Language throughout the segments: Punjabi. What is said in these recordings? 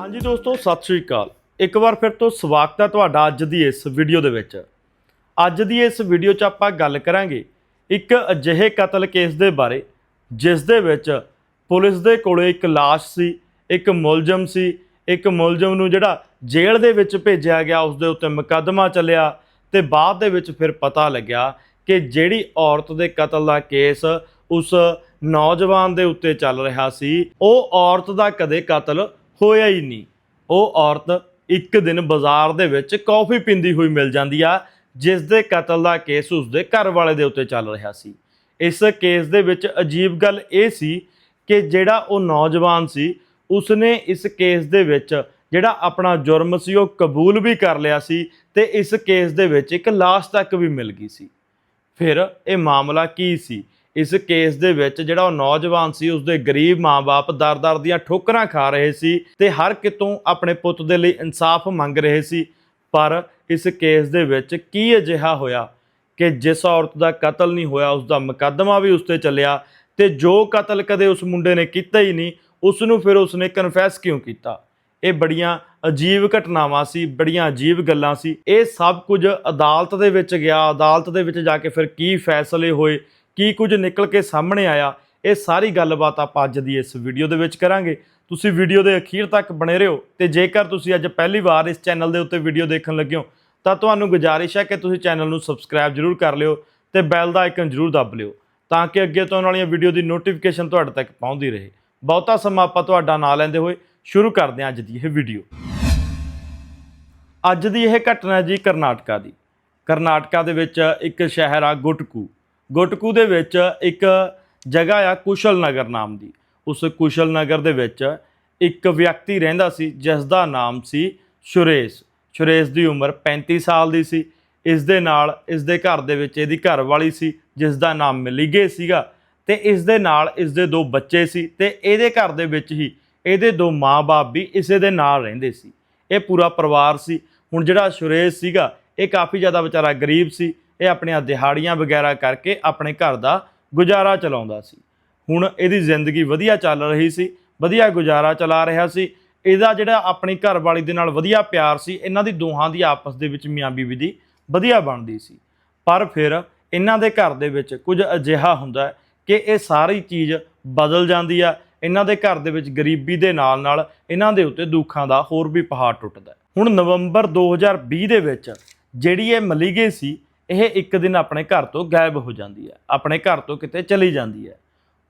ਹਾਂਜੀ ਦੋਸਤੋ, ਸਤਿ ਸ਼੍ਰੀ ਅਕਾਲ। ਇੱਕ ਵਾਰ ਫਿਰ ਤੋਂ ਸਵਾਗਤ ਹੈ ਤੁਹਾਡਾ ਅੱਜ ਦੀ ਇਸ ਵੀਡੀਓ ਦੇ ਵਿੱਚ। ਅੱਜ ਦੀ ਇਸ ਵੀਡੀਓ 'ਚ ਆਪਾਂ ਗੱਲ ਕਰਾਂਗੇ ਇੱਕ ਅਜਿਹੇ ਕਤਲ ਕੇਸ ਦੇ ਬਾਰੇ, ਜਿਸ ਦੇ ਵਿੱਚ ਪੁਲਿਸ ਦੇ ਕੋਲੇ ਇੱਕ ਲਾਸ਼ ਸੀ, ਇੱਕ ਮੁਲਜ਼ਮ ਸੀ, ਇੱਕ ਮੁਲਜ਼ਮ ਨੂੰ ਜਿਹੜਾ ਜੇਲ੍ਹ ਦੇ ਵਿੱਚ ਭੇਜਿਆ ਗਿਆ, ਉਸ ਦੇ ਉੱਤੇ ਮੁਕੱਦਮਾ ਚੱਲਿਆ ਤੇ ਬਾਅਦ ਦੇ ਵਿੱਚ ਫਿਰ ਪਤਾ ਲੱਗਿਆ ਕਿ ਜਿਹੜੀ ਔਰਤ ਦੇ ਕਤਲ ਦਾ ਕੇਸ ਉਸ ਨੌਜਵਾਨ ਦੇ ਉੱਤੇ ਚੱਲ ਰਿਹਾ ਸੀ, ਉਹ ਔਰਤ ਦਾ ਕਦੇ ਕਤਲ ਹੋਇਆ ਹੀ ਨਹੀਂ। ਉਹ ਔਰਤ ਇੱਕ ਦਿਨ ਬਾਜ਼ਾਰ ਦੇ ਵਿੱਚ ਕੌਫੀ ਪੀਂਦੀ ਹੋਈ ਮਿਲ ਜਾਂਦੀ ਆ ਜਿਸ ਦੇ ਕਤਲ ਦਾ ਕੇਸ ਉਸ ਦੇ ਘਰ ਵਾਲੇ ਦੇ ਉੱਤੇ ਚੱਲ ਰਿਹਾ ਸੀ। ਇਸ ਕੇਸ ਦੇ ਵਿੱਚ ਅਜੀਬ ਗੱਲ ਇਹ ਸੀ ਕਿ ਜਿਹੜਾ ਉਹ ਨੌਜਵਾਨ ਸੀ, ਉਸਨੇ ਇਸ ਕੇਸ ਦੇ ਵਿੱਚ ਜਿਹੜਾ ਆਪਣਾ ਜੁਰਮ ਸੀ, ਉਹ ਕਬੂਲ ਵੀ ਕਰ ਲਿਆ ਸੀ ਤੇ ਇਸ ਕੇਸ ਦੇ ਵਿੱਚ ਇੱਕ ਲਾਸ਼ ਤੱਕ ਵੀ ਮਿਲ ਗਈ ਸੀ। ਫਿਰ ਇਹ ਮਾਮਲਾ ਕੀ ਸੀ? ਇਸ ਕੇਸ ਦੇ ਵਿੱਚ ਜਿਹੜਾ ਉਹ ਨੌਜਵਾਨ ਸੀ, ਉਸਦੇ ਗਰੀਬ ਮਾਪੇ ਦਰ-ਦਰ ਦੀਆਂ ਠੋਕਰਾਂ ਖਾ ਰਹੇ ਸੀ ਤੇ ਹਰ ਕਿਤੋਂ ਆਪਣੇ ਪੁੱਤ ਦੇ ਲਈ ਇਨਸਾਫ ਮੰਗ ਰਹੇ ਸੀ। ਪਰ ਇਸ ਕੇਸ ਦੇ ਵਿੱਚ ਕੀ ਅਜਿਹਾ ਹੋਇਆ ਕਿ ਜਿਸ ਔਰਤ ਦਾ ਕਤਲ ਨਹੀਂ ਹੋਇਆ ਉਸ ਦਾ ਮੁਕੱਦਮਾ ਵੀ ਉਸ ਤੇ ਚੱਲਿਆ ਤੇ ਜੋ ਕਤਲ ਕਦੇ ਉਸ ਮੁੰਡੇ ਨੇ ਕੀਤਾ ਹੀ ਨਹੀਂ ਉਸ ਨੂੰ ਫਿਰ ਉਸਨੇ ਕਨਫੈਸ ਕਿਉਂ ਕੀਤਾ? ਇਹ ਬੜੀਆਂ ਅਜੀਬ ਘਟਨਾਵਾਂ ਸੀ, ਬੜੀਆਂ ਅਜੀਬ ਗੱਲਾਂ ਸੀ। ਇਹ ਸਭ ਕੁਝ ਅਦਾਲਤ ਦੇ ਵਿੱਚ ਗਿਆ, ਅਦਾਲਤ ਦੇ ਵਿੱਚ ਜਾ ਕੇ ਫਿਰ ਕੀ ਫੈਸਲੇ ਹੋਏ ਕੀ ਕੁਝ ਨਿਕਲ ਕੇ ਸਾਹਮਣੇ ਆਇਆ, ਇਹ ਸਾਰੀ ਗੱਲਬਾਤ ਆਪਾਂ ਅੱਜ ਦੀ ਇਸ ਵੀਡੀਓ ਦੇ ਵਿੱਚ ਕਰਾਂਗੇ। ਤੁਸੀਂ ਵੀਡੀਓ ਦੇ ਅਖੀਰ ਤੱਕ ਬਣੇ ਰਹੋ ਤੇ ਜੇਕਰ ਤੁਸੀਂ ਅੱਜ ਪਹਿਲੀ ਵਾਰ ਇਸ ਚੈਨਲ ਦੇ ਉੱਤੇ ਵੀਡੀਓ ਦੇਖਣ ਲੱਗੇ ਹੋ, ਤਾਂ ਤੁਹਾਨੂੰ ਗੁਜ਼ਾਰਿਸ਼ ਹੈ ਕਿ ਤੁਸੀਂ ਚੈਨਲ ਨੂੰ ਸਬਸਕ੍ਰਾਈਬ ਜ਼ਰੂਰ ਕਰ ਲਿਓ ਤੇ ਬੈਲ ਦਾ ਆਈਕਨ ਜ਼ਰੂਰ ਦੱਬ ਲਿਓ, ਤਾਂ ਕਿ ਅੱਗੇ ਤੋਂ ਆਉਣ ਵਾਲੀਆਂ ਵੀਡੀਓ ਦੀ ਨੋਟੀਫਿਕੇਸ਼ਨ ਤੁਹਾਡੇ ਤੱਕ ਪਹੁੰਚਦੀ ਰਹੇ। ਬਹੁਤਾ ਸਮਾਂ ਆਪਾਂ ਤੁਹਾਡਾ ਨਾਂ ਲੈਂਦੇ ਹੋਏ ਸ਼ੁਰੂ ਕਰਦੇ ਹਾਂ ਅੱਜ ਦੀ ਇਹ ਵੀਡੀਓ। ਅੱਜ ਦੀ ਇਹ ਘਟਨਾ ਜੀ ਕਰਨਾਟਕਾ ਦੀ। ਕਰਨਾਟਕਾ ਦੇ ਵਿੱਚ ਇੱਕ ਸ਼ਹਿਰ ਆ, ਗੁਟਕੂ। ਗੁਟਕੂ ਦੇ ਵਿੱਚ ਇੱਕ ਜਗ੍ਹਾ ਆ ਕੁਸ਼ਲ ਨਗਰ ਨਾਮ ਦੀ। ਉਸ ਕੁਸ਼ਲ ਨਗਰ ਦੇ ਵਿੱਚ ਇੱਕ ਵਿਅਕਤੀ ਰਹਿੰਦਾ ਸੀ ਜਿਸ ਦਾ ਨਾਮ ਸੀ ਸੁਰੇਸ਼। ਸੁਰੇਸ਼ ਦੀ ਉਮਰ 35 ਸਾਲ ਦੀ ਸੀ। ਇਸ ਦੇ ਨਾਲ ਇਸ ਦੇ ਘਰ ਦੇ ਵਿੱਚ ਇਹਦੀ ਘਰ ਵਾਲੀ ਸੀ ਜਿਸ ਦਾ ਨਾਮ ਮਿਲੀਗੇ ਸੀਗਾ ਤੇ ਇਸ ਦੇ ਨਾਲ ਇਸ ਦੇ ਦੋ ਬੱਚੇ ਸੀ ਤੇ ਇਹਦੇ ਘਰ ਦੇ ਵਿੱਚ ਹੀ ਇਹਦੇ ਦੋ ਮਾਂ-ਬਾਪ ਵੀ ਇਸੇ ਦੇ ਨਾਲ ਰਹਿੰਦੇ ਸੀ। ਇਹ ਪੂਰਾ ਪਰਿਵਾਰ ਸੀ। ਹੁਣ ਜਿਹੜਾ ਸੁਰੇਸ਼ ਸੀਗਾ, ਇਹ ਕਾਫੀ ਜ਼ਿਆਦਾ ਵਿਚਾਰਾ ਗਰੀਬ ਸੀ। ਇਹ ਆਪਣੀਆਂ ਦਿਹਾੜੀਆਂ ਵਗੈਰਾ ਕਰਕੇ ਆਪਣੇ ਘਰ ਦਾ ਗੁਜ਼ਾਰਾ ਚਲਾਉਂਦਾ ਸੀ। ਹੁਣ ਇਹਦੀ ਜ਼ਿੰਦਗੀ ਵਧੀਆ ਚੱਲ ਰਹੀ ਸੀ, ਵਧੀਆ ਗੁਜ਼ਾਰਾ ਚਲਾ ਰਿਹਾ ਸੀ। ਇਹਦਾ ਜਿਹੜਾ ਆਪਣੀ ਘਰਵਾਲੀ ਦੇ ਨਾਲ ਵਧੀਆ ਪਿਆਰ ਸੀ, ਇਹਨਾਂ ਦੀ ਦੋਹਾਂ ਦੀ ਆਪਸ ਦੇ ਵਿੱਚ ਮੀਆਂ ਬੀਵੀ ਦੀ ਵਧੀਆ ਬਣਦੀ ਸੀ। ਪਰ ਫਿਰ ਇਹਨਾਂ ਦੇ ਘਰ ਦੇ ਵਿੱਚ ਕੁਝ ਅਜਿਹਾ ਹੁੰਦਾ ਕਿ ਇਹ ਸਾਰੀ ਚੀਜ਼ ਬਦਲ ਜਾਂਦੀ ਆ। ਇਹਨਾਂ ਦੇ ਘਰ ਦੇ ਵਿੱਚ ਗਰੀਬੀ ਦੇ ਨਾਲ ਨਾਲ ਇਹਨਾਂ ਦੇ ਉੱਤੇ ਦੁੱਖਾਂ ਦਾ ਹੋਰ ਵੀ ਪਹਾੜ ਟੁੱਟਦਾ ਹੁਣ ਨਵੰਬਰ 2020 ਦੇ ਵਿੱਚ ਜਿਹੜੀ ਇਹ ਮਲੀਗੇ ਸੀ ਇਹ ਇੱਕ ਦਿਨ ਆਪਣੇ ਘਰ ਤੋਂ ਗਾਇਬ ਹੋ ਜਾਂਦੀ ਹੈ, ਆਪਣੇ ਘਰ ਤੋਂ ਕਿਤੇ ਚਲੀ ਜਾਂਦੀ ਹੈ।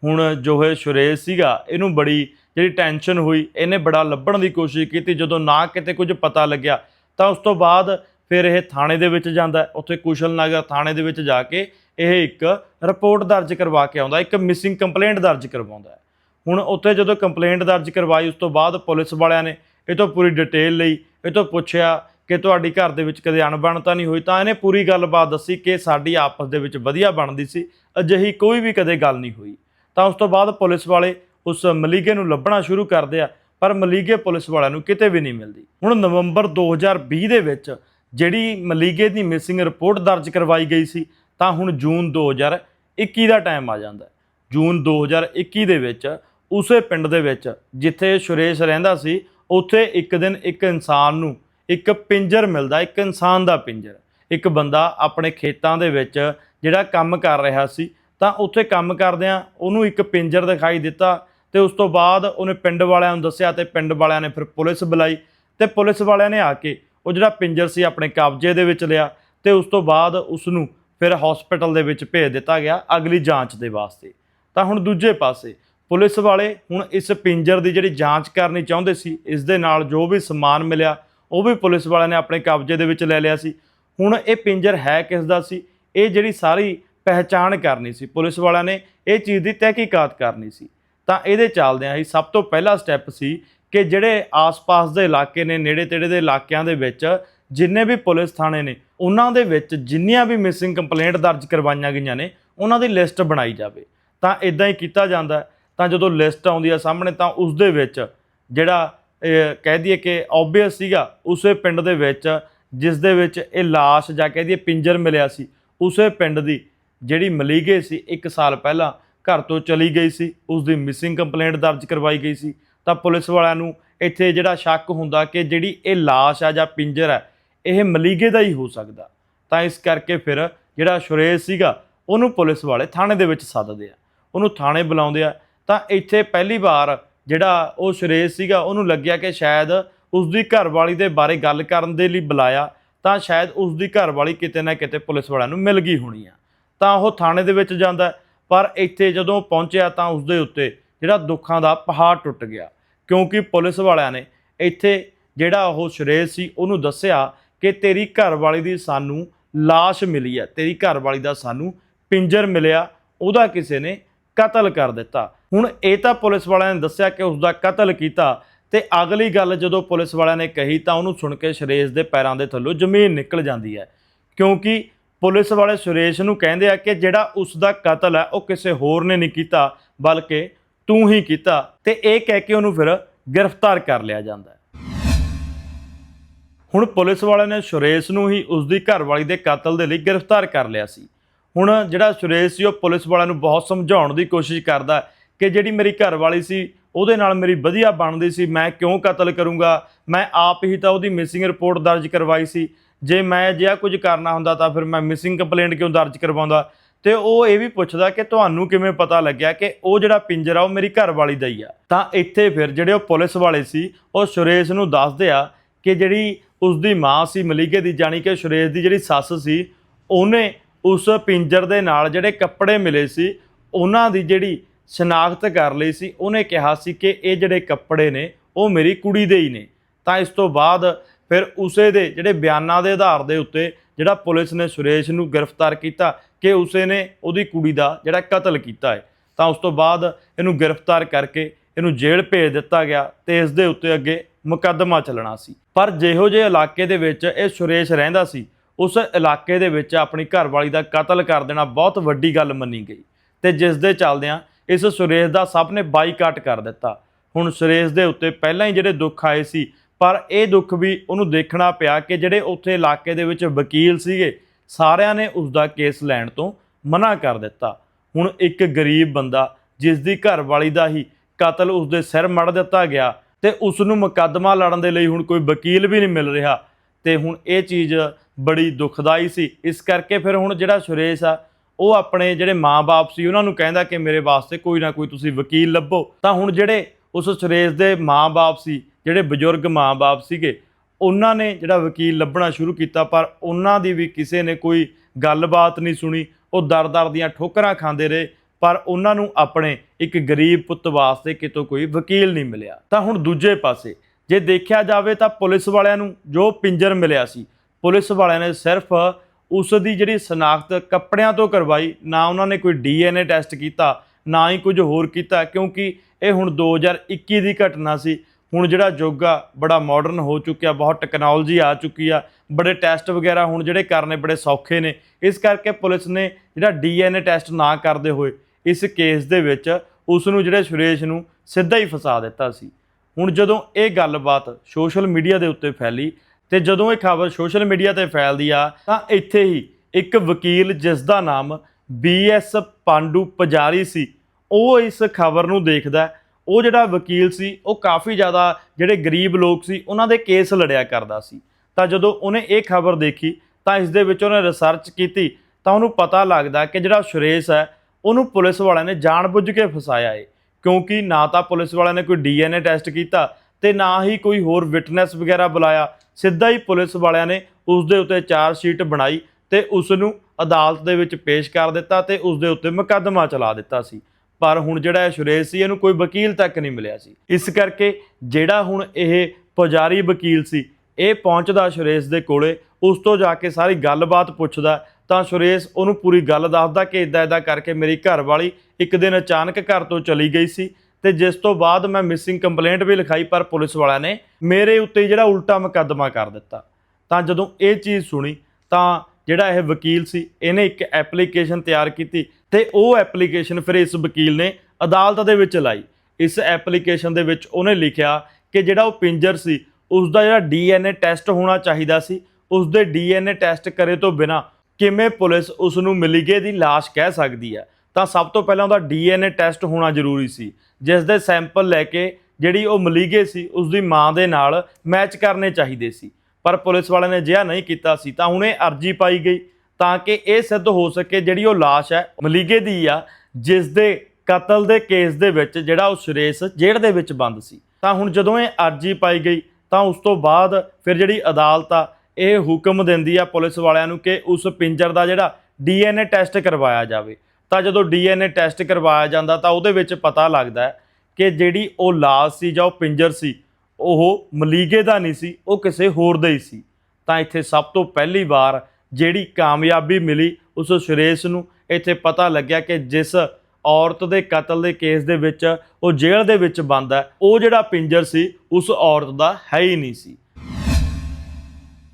ਹੁਣ ਜੋ ਇਹ ਸੁਰੇਸ਼ ਸੀਗਾ, ਇਹਨੂੰ ਬੜੀ ਜਿਹੜੀ ਟੈਨਸ਼ਨ ਹੋਈ, ਇਹਨੇ ਬੜਾ ਲੱਭਣ ਦੀ ਕੋਸ਼ਿਸ਼ ਕੀਤੀ। ਜਦੋਂ ਨਾ ਕਿਤੇ ਕੁਝ ਪਤਾ ਲੱਗਿਆ, ਤਾਂ ਉਸ ਤੋਂ ਬਾਅਦ ਫਿਰ ਇਹ ਥਾਣੇ ਦੇ ਵਿੱਚ ਜਾਂਦਾ ਉੱਥੇ ਕੁਸ਼ਲ ਨਗਰ ਥਾਣੇ ਦੇ ਵਿੱਚ ਜਾ ਕੇ ਇਹ ਇੱਕ ਰਿਪੋਰਟ ਦਰਜ ਕਰਵਾ ਕੇ ਆਉਂਦਾ ਇੱਕ ਮਿਸਿੰਗ ਕੰਪਲੇਂਟ ਦਰਜ ਕਰਵਾਉਂਦਾ ਹੁਣ ਉੱਥੇ ਜਦੋਂ ਕੰਪਲੇਂਟ ਦਰਜ ਕਰਵਾਈ, ਉਸ ਤੋਂ ਬਾਅਦ ਪੁਲਿਸ ਵਾਲਿਆਂ ਨੇ ਇਹ ਤੋਂ ਪੂਰੀ ਡਿਟੇਲ ਲਈ, ਇਹ ਤੋਂ ਪੁੱਛਿਆ ਕਿ ਤੁਹਾਡੀ ਘਰ ਦੇ ਵਿੱਚ ਕਦੇ ਅਣਬਣ ਤਾਂ ਨਹੀਂ ਹੋਈ, ਤਾਂ ਇਹਨੇ ਪੂਰੀ ਗੱਲਬਾਤ ਦੱਸੀ ਕਿ ਸਾਡੀ ਆਪਸ ਦੇ ਵਿੱਚ ਵਧੀਆ ਬਣਦੀ ਸੀ, ਅਜਿਹੀ ਕੋਈ ਵੀ ਕਦੇ ਗੱਲ ਨਹੀਂ ਹੋਈ ਤਾਂ ਉਸ ਤੋਂ ਬਾਅਦ ਪੁਲਿਸ ਵਾਲੇ ਉਸ ਮਲੀਗੇ ਨੂੰ ਲੱਭਣਾ ਸ਼ੁਰੂ ਕਰਦੇ ਆ, ਪਰ ਮਲੀਗੇ ਪੁਲਿਸ ਵਾਲਿਆਂ ਨੂੰ ਕਿਤੇ ਵੀ ਨਹੀਂ ਮਿਲਦੀ ਹੁਣ ਨਵੰਬਰ 2020 ਦੇ ਵਿੱਚ ਜਿਹੜੀ ਮਲੀਗੇ ਦੀ ਮਿਸਿੰਗ ਰਿਪੋਰਟ ਦਰਜ ਕਰਵਾਈ ਗਈ ਸੀ, ਤਾਂ ਹੁਣ ਜੂਨ 2021 ਦਾ ਟਾਈਮ ਆ ਜਾਂਦਾ ਹੈ। ਜੂਨ 2021 ਦੇ ਵਿੱਚ ਉਸੇ ਪਿੰਡ ਦੇ ਵਿੱਚ ਜਿੱਥੇ ਸੁਰੇਸ਼ ਰਹਿੰਦਾ ਸੀ, ਉੱਥੇ ਇੱਕ ਦਿਨ ਇੱਕ ਇਨਸਾਨ ਨੂੰ ਇੱਕ ਪਿੰਜਰ ਮਿਲਦਾ, ਇੱਕ ਇਨਸਾਨ ਦਾ ਪਿੰਜਰ। ਇੱਕ ਬੰਦਾ ਆਪਣੇ ਖੇਤਾਂ ਦੇ ਵਿੱਚ ਜਿਹੜਾ ਕੰਮ ਕਰ ਰਿਹਾ ਸੀ, ਤਾਂ ਉੱਥੇ ਕੰਮ ਕਰਦਿਆਂ ਉਹਨੂੰ ਇੱਕ ਪਿੰਜਰ ਦਿਖਾਈ ਦਿੱਤਾ ਤੇ ਉਸ ਤੋਂ ਬਾਅਦ ਉਹਨੇ ਪਿੰਡ ਵਾਲਿਆਂ ਨੂੰ ਦੱਸਿਆ ਤੇ ਪਿੰਡ ਵਾਲਿਆਂ ਨੇ ਫਿਰ ਪੁਲਿਸ ਬੁਲਾਈ ਤੇ ਪੁਲਿਸ ਵਾਲਿਆਂ ਨੇ ਆ ਕੇ ਉਹ ਜਿਹੜਾ ਪਿੰਜਰ ਸੀ ਆਪਣੇ ਕਬਜ਼ੇ ਦੇ ਵਿੱਚ ਲਿਆ ਤੇ ਉਸ ਤੋਂ ਬਾਅਦ ਉਸ ਨੂੰ ਫਿਰ ਹਸਪੀਟਲ ਦੇ ਵਿੱਚ ਭੇਜ ਦਿੱਤਾ ਗਿਆ ਅਗਲੀ ਜਾਂਚ ਦੇ ਵਾਸਤੇ। ਤਾਂ ਹੁਣ ਦੂਜੇ ਪਾਸੇ ਪੁਲਿਸ ਵਾਲੇ ਹੁਣ ਇਸ ਪਿੰਜਰ ਦੀ ਜਿਹੜੀ ਜਾਂਚ ਕਰਨੀ ਚਾਹੁੰਦੇ ਸੀ, ਇਸ ਦੇ ਨਾਲ ਜੋ ਵੀ ਸਮਾਨ ਮਿਲਿਆ ਉਹ ਵੀ ਪੁਲਿਸ ਵਾਲਿਆਂ ਨੇ ਆਪਣੇ ਕਬਜ਼ੇ ਦੇ ਵਿੱਚ ਲੈ ਲਿਆ ਸੀ। ਹੁਣ ਇਹ ਪਿੰਜਰ ਹੈ ਕਿਸ ਦਾ ਸੀ? ਇਹ ਜਿਹੜੀ ਸਾਰੀ ਪਹਿਚਾਣ ਕਰਨੀ ਸੀ। ਪੁਲਿਸ ਵਾਲਿਆਂ ਨੇ ਇਹ ਚੀਜ਼ ਦੀ ਤਹਿਕੀਕਾਤ ਕਰਨੀ ਸੀ। ਤਾਂ ਇਹਦੇ ਚੱਲਦਿਆਂ ਹੀ ਸਭ ਤੋਂ ਪਹਿਲਾ ਸਟੈਪ ਸੀ ਕਿ ਜਿਹੜੇ ਆਸ-ਪਾਸ ਦੇ ਇਲਾਕੇ ਨੇ, ਨੇੜੇ-ਤੇੜੇ ਦੇ ਇਲਾਕਿਆਂ ਦੇ ਵਿੱਚ ਜਿੰਨੇ ਵੀ ਪੁਲਿਸ ਥਾਣੇ ਨੇ, ਉਹਨਾਂ ਦੇ ਵਿੱਚ ਜਿੰਨੀਆਂ ਵੀ ਮਿਸਿੰਗ ਕੰਪਲੇਂਟ ਦਰਜ ਕਰਵਾਈਆਂ ਗਈਆਂ ਨੇ, ਉਹਨਾਂ ਦੀ ਲਿਸਟ ਬਣਾਈ ਜਾਵੇ। ਤਾਂ ਇਦਾਂ ਹੀ ਕੀਤਾ ਜਾਂਦਾ। ਤਾਂ ਜਦੋਂ ਲਿਸਟ ਆਉਂਦੀ ਆ ਸਾਹਮਣੇ, ਤਾਂ ਉਸ ਦੇ ਵਿੱਚ ਜਿਹੜਾ ਕਹਿ ਦਈਏ ਕਿ ਆਬਵੀਅਸ ਸੀਗਾ ਉਸੇ ਪਿੰਡ ਦੇ ਵਿੱਚ, ਜਿਸ ਦੇ ਵਿੱਚ ਇਹ ਲਾਸ਼ ਜਾਂ ਕਹਿ ਦਈਏ ਪਿੰਜਰ ਮਿਲਿਆ ਸੀ, ਉਸੇ ਪਿੰਡ ਦੀ ਜਿਹੜੀ ਮਲੀਗੇ ਸੀ 1 ਸਾਲ ਪਹਿਲਾਂ ਘਰ ਤੋਂ ਚਲੀ ਗਈ ਸੀ ਉਸ ਦੀ ਮਿਸਿੰਗ ਕੰਪਲੇਂਟ ਦਰਜ ਕਰਵਾਈ ਗਈ ਸੀ। ਤਾਂ ਪੁਲਿਸ ਵਾਲਿਆਂ ਨੂੰ ਇੱਥੇ ਜਿਹੜਾ ਸ਼ੱਕ ਹੁੰਦਾ ਕਿ ਜਿਹੜੀ ਇਹ ਲਾਸ਼ ਆ ਜਾਂ ਪਿੰਜਰ ਹੈ ਇਹ ਮਲੀਗੇ ਦਾ ਹੀ ਹੋ ਸਕਦਾ। ਤਾਂ ਇਸ ਕਰਕੇ ਫਿਰ ਜਿਹੜਾ ਸੁਰੇਸ਼ ਸੀਗਾ, ਉਹਨੂੰ ਪੁਲਿਸ ਵਾਲੇ ਥਾਣੇ ਦੇ ਵਿੱਚ ਸੱਦਦੇ ਆ। ਉਹਨੂੰ ਥਾਣੇ ਬੁਲਾਉਂਦੇ ਆ। ਤਾਂ ਇੱਥੇ ਪਹਿਲੀ ਵਾਰ ਜਿਹੜਾ ਉਹ ਸੁਰੇਸ਼ ਸੀਗਾ, ਉਹਨੂੰ ਲੱਗਿਆ ਕਿ ਸ਼ਾਇਦ ਉਸ ਦੀ ਘਰਵਾਲੀ ਦੇ ਬਾਰੇ ਗੱਲ ਕਰਨ ਦੇ ਲਈ ਬੁਲਾਇਆ, ਤਾਂ ਸ਼ਾਇਦ ਉਸ ਦੀ ਘਰਵਾਲੀ ਕਿਤੇ ਨਾ ਕਿਤੇ ਪੁਲਿਸ ਵਾਲਿਆਂ ਨੂੰ ਮਿਲ ਗਈ ਹੋਣੀ ਆ। ਤਾਂ ਉਹ ਥਾਣੇ ਦੇ ਵਿੱਚ ਜਾਂਦਾ, ਪਰ ਇੱਥੇ ਜਦੋਂ ਪਹੁੰਚਿਆ ਤਾਂ ਉਸ ਦੇ ਉੱਤੇ ਜਿਹੜਾ ਦੁੱਖਾਂ ਦਾ ਪਹਾੜ ਟੁੱਟ ਗਿਆ, ਕਿਉਂਕਿ ਪੁਲਿਸ ਵਾਲਿਆਂ ਨੇ ਇੱਥੇ ਜਿਹੜਾ ਉਹ ਸੁਰੇਸ਼ ਸੀ, ਉਹਨੂੰ ਦੱਸਿਆ ਕਿ ਤੇਰੀ ਘਰਵਾਲੀ ਦੀ ਸਾਨੂੰ ਲਾਸ਼ ਮਿਲੀ ਹੈ ਤੇਰੀ ਘਰਵਾਲੀ ਦਾ ਸਾਨੂੰ ਪਿੰਜਰ ਮਿਲਿਆ, ਉਹਦਾ ਕਿਸੇ ਨੇ ਕਤਲ ਕਰ ਦਿੱਤਾ। ਹੁਣ ਇਹ ਤਾਂ ਪੁਲਿਸ ਵਾਲਿਆਂ ਨੇ ਦੱਸਿਆ ਕਿ ਉਸ ਦਾ ਕਤਲ ਕੀਤਾ ਤੇ ਅਗਲੀ ਗੱਲ ਜਦੋਂ ਪੁਲਿਸ ਵਾਲਿਆਂ ਨੇ ਕਹੀ ਤਾਂ ਉਹਨੂੰ ਸੁਣ ਕੇ ਸੁਰੇਸ਼ ਦੇ ਪੈਰਾਂ ਦੇ ਥੱਲੋਂ ਜ਼ਮੀਨ ਨਿਕਲ ਜਾਂਦੀ ਹੈ। ਕਿਉਂਕਿ ਪੁਲਿਸ ਵਾਲੇ ਸੁਰੇਸ਼ ਨੂੰ ਕਹਿੰਦੇ ਆ ਕਿ ਜਿਹੜਾ ਉਸ ਦਾ ਕਤਲ ਹੈ ਉਹ ਕਿਸੇ ਹੋਰ ਨੇ ਨਹੀਂ ਕੀਤਾ, ਬਲਕਿ ਤੂੰ ਹੀ ਕੀਤਾ ਤੇ ਇਹ ਕਹਿ ਕੇ ਉਹਨੂੰ ਫਿਰ ਗ੍ਰਿਫਤਾਰ ਕਰ ਲਿਆ ਜਾਂਦਾ ਹੈ। ਹੁਣ ਪੁਲਿਸ ਵਾਲਿਆਂ ਨੇ ਸੁਰੇਸ਼ ਨੂੰ ਹੀ ਉਸ ਦੀ ਘਰਵਾਲੀ ਦੇ ਕਤਲ ਦੇ ਲਈ ਗ੍ਰਿਫਤਾਰ ਕਰ ਲਿਆ ਸੀ। ਹੁਣ ਜਿਹੜਾ ਸੁਰੇਸ਼ ਸੀ ਉਹ ਪੁਲਿਸ ਵਾਲਿਆਂ ਨੂੰ ਬਹੁਤ ਸਮਝਾਉਣ ਦੀ ਕੋਸ਼ਿਸ਼ ਕਰਦਾ ਕਿ ਜਿਹੜੀ ਮੇਰੀ ਘਰਵਾਲੀ ਸੀ, ਉਹਦੇ ਨਾਲ ਮੇਰੀ ਵਧੀਆ ਬਣਦੀ ਸੀ, ਮੈਂ ਕਿਉਂ ਕਤਲ ਕਰੂੰਗਾ? ਮੈਂ ਆਪ ਹੀ ਤਾਂ ਉਹਦੀ ਮਿਸਿੰਗ ਰਿਪੋਰਟ ਦਰਜ ਕਰਵਾਈ ਸੀ। ਜੇ ਮੈਂ ਅਜਿਹਾ ਕੁਝ ਕਰਨਾ ਹੁੰਦਾ ਤਾਂ ਫਿਰ ਮੈਂ ਮਿਸਿੰਗ ਕੰਪਲੇਂਟ ਕਿਉਂ ਦਰਜ ਕਰਵਾਉਂਦਾ? ਤੇ ਉਹ ਇਹ ਵੀ ਪੁੱਛਦਾ ਕਿ ਤੁਹਾਨੂੰ ਕਿਵੇਂ ਪਤਾ ਲੱਗਿਆ ਕਿ ਉਹ ਜਿਹੜਾ ਪਿੰਜਰ ਆ ਉਹ ਮੇਰੀ ਘਰਵਾਲੀ ਦਾ ਹੀ ਆ? ਤਾਂ ਇੱਥੇ ਫਿਰ ਜਿਹੜੇ ਉਹ ਪੁਲਿਸ ਵਾਲੇ ਸੀ, ਉਹ ਸੁਰੇਸ਼ ਨੂੰ ਦੱਸਦੇ ਆ ਕਿ ਜਿਹੜੀ ਉਸ ਦੀ ਮਾਂ ਸੀ ਮਲੀਗੇ ਦੀ, ਜਾਣੀ ਕਿ ਸੁਰੇਸ਼ ਦੀ ਜਿਹੜੀ ਸੱਸ ਸੀ, ਉਹਨੇ ਉਸ ਪਿੰਜਰ ਦੇ ਨਾਲ ਜਿਹੜੇ ਕੱਪੜੇ ਮਿਲੇ ਸੀ, ਉਹਨਾਂ ਦੀ ਜਿਹੜੀ ਸ਼ਨਾਖਤ ਕਰ ਲਈ ਸੀ, ਉਹਨੇ ਕਿਹਾ ਸੀ ਕਿ ਇਹ ਜਿਹੜੇ ਕੱਪੜੇ ਨੇ, ਉਹ ਮੇਰੀ ਕੁੜੀ ਦੇ ਹੀ ਨੇ। ਤਾਂ ਇਸ ਤੋਂ ਬਾਅਦ ਫਿਰ ਉਸੇ ਦੇ, ਜਿਹੜੇ ਬਿਆਨਾਂ ਦੇ ਆਧਾਰ ਦੇ ਉੱਤੇ ਜਿਹੜਾ ਪੁਲਿਸ ਨੇ ਸੁਰੇਸ਼ ਨੂੰ ਗ੍ਰਿਫਤਾਰ ਕੀਤਾ ਕਿ ਉਸੇ ਨੇ ਉਹਦੀ ਕੁੜੀ ਦਾ ਜਿਹੜਾ ਕਤਲ ਕੀਤਾ ਹੈ। ਤਾਂ ਉਸ ਤੋਂ ਬਾਅਦ ਇਹਨੂੰ ਗ੍ਰਿਫਤਾਰ ਕਰਕੇ ਇਹਨੂੰ ਜੇਲ੍ਹ ਭੇਜ ਦਿੱਤਾ ਗਿਆ ਤੇ ਇਸ ਦੇ ਉੱਤੇ ਅੱਗੇ ਮੁਕੱਦਮਾ ਚੱਲਣਾ ਸੀ। ਪਰ ਜਿਹੋ ਜਿਹੇ ਇਲਾਕੇ ਦੇ ਵਿੱਚ ਇਹ ਸੁਰੇਸ਼ ਰਹਿੰਦਾ ਸੀ, ਉਸ ਇਲਾਕੇ ਦੇ ਵਿੱਚ ਆਪਣੀ ਘਰਵਾਲੀ ਦਾ ਕਤਲ ਕਰ ਦੇਣਾ ਬਹੁਤ ਵੱਡੀ ਗੱਲ ਮੰਨੀ ਗਈ। ਤੇ ਜਿਸ ਦੇ ਚੱਲਦਿਆਂ ਇਸ ਸੁਰੇਸ਼ ਦਾ ਸਭ ਨੇ ਬਾਈਕਾਟ ਕਰ ਦਿੱਤਾ। ਹੁਣ ਸੁਰੇਸ਼ ਦੇ ਉੱਤੇ ਪਹਿਲਾਂ ਹੀ ਜਿਹੜੇ ਦੁੱਖ ਆਏ ਸੀ, ਪਰ ਇਹ ਦੁੱਖ ਵੀ ਉਹਨੂੰ ਦੇਖਣਾ ਪਿਆ ਕਿ ਜਿਹੜੇ ਉੱਥੇ ਇਲਾਕੇ ਦੇ ਵਿੱਚ ਵਕੀਲ ਸੀਗੇ, ਸਾਰਿਆਂ ਨੇ ਉਸ ਦਾ ਕੇਸ ਲੈਣ ਤੋਂ ਮਨਾ ਕਰ ਦਿੱਤਾ। ਹੁਣ ਇੱਕ ਗਰੀਬ ਬੰਦਾ ਜਿਸ ਦੀ ਘਰਵਾਲੀ ਦਾ ਹੀ ਕਤਲ ਉਸ ਦੇ ਸਿਰ ਮੜ ਦਿੱਤਾ ਗਿਆ ਤੇ ਉਸ ਨੂੰ ਮੁਕੱਦਮਾ ਲੜਨ ਦੇ ਲਈ ਹੁਣ ਕੋਈ ਵਕੀਲ ਵੀ ਨਹੀਂ ਮਿਲ ਰਿਹਾ ਤੇ ਹੁਣ ਇਹ ਚੀਜ਼ ਬੜੀ ਦੁਖਦਾਈ ਸੀ। ਇਸ ਕਰਕੇ ਫਿਰ ਹੁਣ ਜਿਹੜਾ ਸੁਰੇਸ਼ ਆ ਉਹ ਆਪਣੇ ਜਿਹੜੇ ਮਾਪੇ ਸੀ, ਉਹਨਾਂ ਨੂੰ ਕਹਿੰਦਾ ਕਿ ਮੇਰੇ ਵਾਸਤੇ ਕੋਈ ਨਾ ਕੋਈ ਤੁਸੀਂ ਵਕੀਲ ਲੱਭੋ। ਤਾਂ ਹੁਣ ਜਿਹੜੇ ਉਸ ਸੁਰੇਸ਼ ਦੇ ਮਾਪੇ ਸੀ, ਜਿਹੜੇ ਬਜ਼ੁਰਗ ਮਾਪੇ ਸੀਗੇ, ਉਹਨਾਂ ਨੇ ਜਿਹੜਾ ਵਕੀਲ ਲੱਭਣਾ ਸ਼ੁਰੂ ਕੀਤਾ, ਪਰ ਉਹਨਾਂ ਦੀ ਵੀ ਕਿਸੇ ਨੇ ਕੋਈ ਗੱਲਬਾਤ ਨਹੀਂ ਸੁਣੀ। ਉਹ ਦਰ-ਦਰ ਦੀਆਂ ਠੋਕਰਾਂ ਖਾਂਦੇ ਰਹੇ, ਪਰ ਉਹਨਾਂ ਨੂੰ ਆਪਣੇ ਇੱਕ ਗਰੀਬ ਪੁੱਤ ਵਾਸਤੇ ਕਿਤੋਂ ਕੋਈ ਵਕੀਲ ਨਹੀਂ ਮਿਲਿਆ। ਤਾਂ ਹੁਣ ਦੂਜੇ ਪਾਸੇ, ਜੇ ਦੇਖਿਆ ਜਾਵੇ ਤਾਂ ਪੁਲਿਸ ਵਾਲਿਆਂ ਨੂੰ ਜੋ ਪਿੰਜਰ ਮਿਲਿਆ ਸੀ, ਪੁਲਿਸ ਵਾਲਿਆਂ ਨੇ ਸਿਰਫ ਉਸ ਦੀ ਜਿਹੜੀ ਸਨਾਖਤ ਕੱਪੜਿਆਂ ਤੋਂ ਕਰਵਾਈ, ਨਾ ਉਹਨਾਂ ਨੇ ਕੋਈ ਡੀਐਨਏ ਟੈਸਟ ਕੀਤਾ, ਨਾ ਹੀ ਕੁਝ ਹੋਰ ਕੀਤਾ, ਕਿਉਂਕਿ ਇਹ ਹੁਣ 2021 ਦੀ ਘਟਨਾ ਸੀ। ਹੁਣ ਜਿਹੜਾ ਯੁੱਗ ਆ, ਬੜਾ ਮਾਡਰਨ ਹੋ ਚੁੱਕਿਆ, ਬਹੁਤ ਟੈਕਨੋਲੋਜੀ ਆ ਚੁੱਕੀ ਆ, ਬੜੇ ਟੈਸਟ ਵਗੈਰਾ ਹੁਣ ਜਿਹੜੇ ਕਰਨੇ ਬੜੇ ਸੌਖੇ ਨੇ। ਇਸ ਕਰਕੇ ਪੁਲਿਸ ਨੇ ਜਿਹੜਾ ਡੀਐਨਏ ਟੈਸਟ ਨਾ ਕਰਦੇ ਹੋਏ, ਇਸ ਕੇਸ ਦੇ ਵਿੱਚ ਉਸ ਨੂੰ ਜਿਹੜੇ ਸੁਰੇਸ਼ ਨੂੰ ਸਿੱਧਾ ਹੀ ਫਸਾ ਦਿੱਤਾ ਸੀ। ਹੁਣ ਜਦੋਂ ਇਹ ਗੱਲਬਾਤ ਸੋਸ਼ਲ ਮੀਡੀਆ ਦੇ ਉੱਤੇ ਫੈਲੀ ਤੇ ਜਦੋਂ ਇਹ ਖਬਰ ਸੋਸ਼ਲ ਮੀਡੀਆ ਤੇ ਫੈਲਦੀ ਆ, ਤਾਂ ਇੱਥੇ ਹੀ ਇੱਕ ਵਕੀਲ ਜਿਸ ਦਾ ਨਾਮ ਬੀਐਸ ਪਾਂਡੂ ਪੁਜਾਰੀ ਸੀ, ਉਹ ਇਸ ਖਬਰ ਨੂੰ ਦੇਖਦਾ ਉਹ ਜਿਹੜਾ ਵਕੀਲ ਸੀ, ਉਹ ਕਾਫੀ ਜ਼ਿਆਦਾ ਜਿਹੜੇ ਗਰੀਬ ਲੋਕ ਸੀ, ਉਹਨਾਂ ਦੇ ਕੇਸ ਲੜਿਆ ਕਰਦਾ ਸੀ। ਤਾਂ ਜਦੋਂ ਉਹਨੇ ਇਹ ਖਬਰ ਦੇਖੀ, ਤਾਂ ਇਸ ਦੇ ਵਿੱਚ ਉਹਨੇ ਰਿਸਰਚ ਕੀਤੀ, ਤਾਂ ਉਹਨੂੰ ਪਤਾ ਲੱਗਦਾ ਕਿ ਜਿਹੜਾ ਸੁਰੇਸ਼ ਹੈ, ਉਹਨੂੰ ਪੁਲਿਸ ਵਾਲਿਆਂ ਨੇ ਜਾਣਬੁੱਝ ਕੇ ਫਸਾਇਆ ਏ। ਕਿਉਂਕਿ ਨਾ ਤਾਂ ਪੁਲਿਸ ਵਾਲਿਆਂ ਨੇ ਕੋਈ ਡੀਐਨਏ ਟੈਸਟ ਕੀਤਾ ਤੇ ਨਾ ਹੀ ਕੋਈ ਹੋਰ ਵਿਟਨੈਸ ਵਗੈਰਾ ਬੁਲਾਇਆ। ਸਿੱਧਾ ਹੀ ਪੁਲਿਸ ਵਾਲਿਆਂ ਨੇ ਉਸ ਦੇ ਉੱਤੇ ਚਾਰ ਸ਼ੀਟ ਬਣਾਈ ਤੇ ਉਸ ਨੂੰ ਅਦਾਲਤ ਦੇ ਵਿੱਚ ਪੇਸ਼ ਕਰ ਦਿੱਤਾ ਤੇ ਉਸ ਦੇ ਉੱਤੇ ਮੁਕੱਦਮਾ ਚਲਾ ਦਿੱਤਾ ਸੀ। ਪਰ ਹੁਣ ਜਿਹੜਾ ਇਹ ਸੁਰੇਸ਼ ਸੀ, ਇਹਨੂੰ ਕੋਈ ਵਕੀਲ ਤੱਕ ਨਹੀਂ ਮਿਲਿਆ ਸੀ। ਇਸ ਕਰਕੇ ਜਿਹੜਾ ਹੁਣ ਇਹ ਪੁਜਾਰੀ ਵਕੀਲ ਸੀ, ਇਹ ਪਹੁੰਚਦਾ ਸੁਰੇਸ਼ ਦੇ ਕੋਲੇ, ਉਸ ਤੋਂ ਜਾ ਕੇ ਸਾਰੀ ਗੱਲਬਾਤ ਪੁੱਛਦਾ, ਤਾਂ ਸੁਰੇਸ਼ ਉਹਨੂੰ ਪੂਰੀ ਗੱਲ ਦੱਸਦਾ ਕਿ ਇਦਾਂ ਇਦਾਂ ਕਰਕੇ ਮੇਰੀ ਘਰ ਵਾਲੀ ਇੱਕ ਦਿਨ ਅਚਾਨਕ ਘਰ ਤੋਂ ਚਲੀ ਗਈ ਸੀ। ਤੇ ਜਿਸ ਤੋਂ ਬਾਅਦ ਮੈਂ ਮਿਸਿੰਗ ਕੰਪਲੇਂਟ ਵੀ ਲਿਖਾਈ, ਪਰ ਪੁਲਿਸ ਵਾਲਿਆਂ ਨੇ ਮੇਰੇ ਉੱਤੇ ਜਿਹੜਾ ਉਲਟਾ ਮੁਕੱਦਮਾ ਕਰ ਦਿੱਤਾ। ਤਾਂ ਜਦੋਂ ਇਹ ਚੀਜ਼ ਸੁਣੀ, ਤਾਂ ਜਿਹੜਾ ਇਹ ਵਕੀਲ ਸੀ, ਇਹਨੇ ਇੱਕ ਐਪਲੀਕੇਸ਼ਨ ਤਿਆਰ ਕੀਤੀ ਤੇ ਉਹ ਐਪਲੀਕੇਸ਼ਨ ਫਿਰ ਇਸ ਵਕੀਲ ਨੇ ਅਦਾਲਤ ਦੇ ਵਿੱਚ ਲਾਈ। ਇਸ ਐਪਲੀਕੇਸ਼ਨ ਦੇ ਵਿੱਚ ਉਹਨੇ ਲਿਖਿਆ ਕਿ ਜਿਹੜਾ ਉਹ ਪਿੰਜਰ ਸੀ ਉਸ ਦਾ ਜਿਹੜਾ ਡੀਐਨਏ ਟੈਸਟ ਹੋਣਾ ਚਾਹੀਦਾ ਸੀ। ਉਸ ਦੇ ਡੀਐਨਏ ਟੈਸਟ ਕਰੇ ਤੋਂ ਬਿਨਾ ਕਿਵੇਂ ਪੁਲਿਸ ਉਸ ਨੂੰ ਮਿਲੀਗੇ ਦੀ ਲਾਸ਼ ਕਹਿ ਸਕਦੀ ਹੈ? ਤਾਂ ਸਭ ਤੋਂ ਪਹਿਲਾਂ ਉਹਦਾ ਡੀਐਨਏ ਟੈਸਟ ਹੋਣਾ ਜ਼ਰੂਰੀ ਸੀ। ਜਿਸ ਦੇ ਸੈਂਪਲ ਲੈ ਕੇ ਜਿਹੜੀ ਉਹ ਮਲੀਗੇ ਸੀ, ਉਸ ਦੀ ਮਾਂ ਦੇ ਨਾਲ ਮੈਚ ਕਰਨੇ ਚਾਹੀਦੇ ਸੀ। ਪਰ ਪੁਲਿਸ ਵਾਲਿਆਂ ਨੇ ਜਿਹਾ ਨਹੀਂ ਕੀਤਾ ਸੀ, ਤਾਂ ਹੁਣ ਇਹ ਅਰਜੀ ਪਾਈ ਗਈ ਤਾਂ ਕਿ ਇਹ ਸਿੱਧ ਹੋ ਸਕੇ ਜਿਹੜੀ ਉਹ ਲਾਸ਼ ਹੈ, ਮਲੀਗੇ ਦੀ ਆ, ਜਿਸ ਦੇ ਕਤਲ ਦੇ ਕੇਸ ਦੇ ਵਿੱਚ ਜਿਹੜਾ ਉਹ ਸੁਰੇਸ਼ ਜੇਲ੍ਹ ਦੇ ਵਿੱਚ ਬੰਦ ਸੀ। ਤਾਂ ਹੁਣ ਜਦੋਂ ਇਹ ਅਰਜੀ ਪਾਈ ਗਈ, ਤਾਂ ਉਸ ਤੋਂ ਬਾਅਦ ਫਿਰ ਜਿਹੜੀ ਅਦਾਲਤ ਆ, ਇਹ ਹੁਕਮ ਦਿੰਦੀ ਆ ਪੁਲਿਸ ਵਾਲਿਆਂ ਨੂੰ ਕਿ ਉਸ ਪਿੰਜਰ ਦਾ ਜਿਹੜਾ ਡੀਐਨਏ ਟੈਸਟ ਕਰਵਾਇਆ ਜਾਵੇ। ਤਾਂ ਜਦੋਂ ਡੀਐਨਏ ਟੈਸਟ ਕਰਵਾਇਆ ਜਾਂਦਾ ਤਾਂ ਉਹਦੇ ਵਿੱਚ ਪਤਾ ਲੱਗਦਾ ਹੈ ਕਿ ਜਿਹੜੀ ਉਹ ਲਾਸ਼ ਸੀ ਜਾਂ ਉਹ ਪਿੰਜਰ ਸੀ, ਉਹ ਮਲੀਗੇ ਦਾ ਨਹੀਂ ਸੀ, ਉਹ ਕਿਸੇ ਹੋਰ ਦਾ ਹੀ ਸੀ। ਤਾਂ ਇੱਥੇ ਸਭ ਤੋਂ ਪਹਿਲੀ ਵਾਰ ਜਿਹੜੀ ਕਾਮਯਾਬੀ ਮਿਲੀ ਉਸ ਸੁਰੇਸ਼ ਨੂੰ, ਇੱਥੇ ਪਤਾ ਲੱਗਿਆ ਕਿ ਜਿਸ ਔਰਤ ਦੇ ਕਤਲ ਦੇ ਕੇਸ ਦੇ ਵਿੱਚ, ਉਹ ਜੇਲ੍ਹ ਦੇ ਵਿੱਚ ਬੰਦ ਹੈ, ਉਹ ਜਿਹੜਾ ਪਿੰਜਰ ਸੀ, ਉਸ ਔਰਤ ਦਾ ਹੈ ਹੀ ਨਹੀਂ ਸੀ।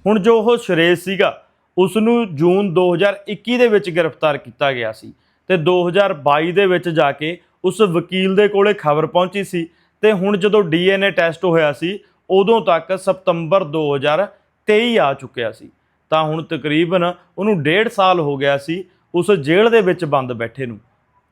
ਹੁਣ ਜੋ ਉਹ ਸੁਰੇਸ਼ ਸੀਗਾ ਉਸ ਨੂੰ ਜੂਨ 2021 ਦੇ ਵਿੱਚ ਗ੍ਰਿਫਤਾਰ ਕੀਤਾ ਗਿਆ ਸੀ। ਤੇ 2022 ਦੇ ਵਿੱਚ ਜਾ ਕੇ ਉਸ ਵਕੀਲ ਦੇ ਕੋਲੇ ਖਬਰ ਪਹੁੰਚੀ ਸੀ ਤੇ ਹੁਣ ਜਦੋਂ ਡੀਐਨਏ ਟੈਸਟ ਹੋਇਆ ਸੀ, ਉਦੋਂ ਤੱਕ ਸਤੰਬਰ 2023 ਆ ਚੁੱਕਿਆ ਸੀ। ਤਾਂ ਹੁਣ ਤਕਰੀਬਨ ਉਹਨੂੰ ਡੇਢ ਸਾਲ ਹੋ ਗਿਆ ਸੀ ਉਸ ਜੇਲ੍ਹ ਦੇ ਵਿੱਚ ਬੰਦ ਬੈਠੇ ਨੂੰ।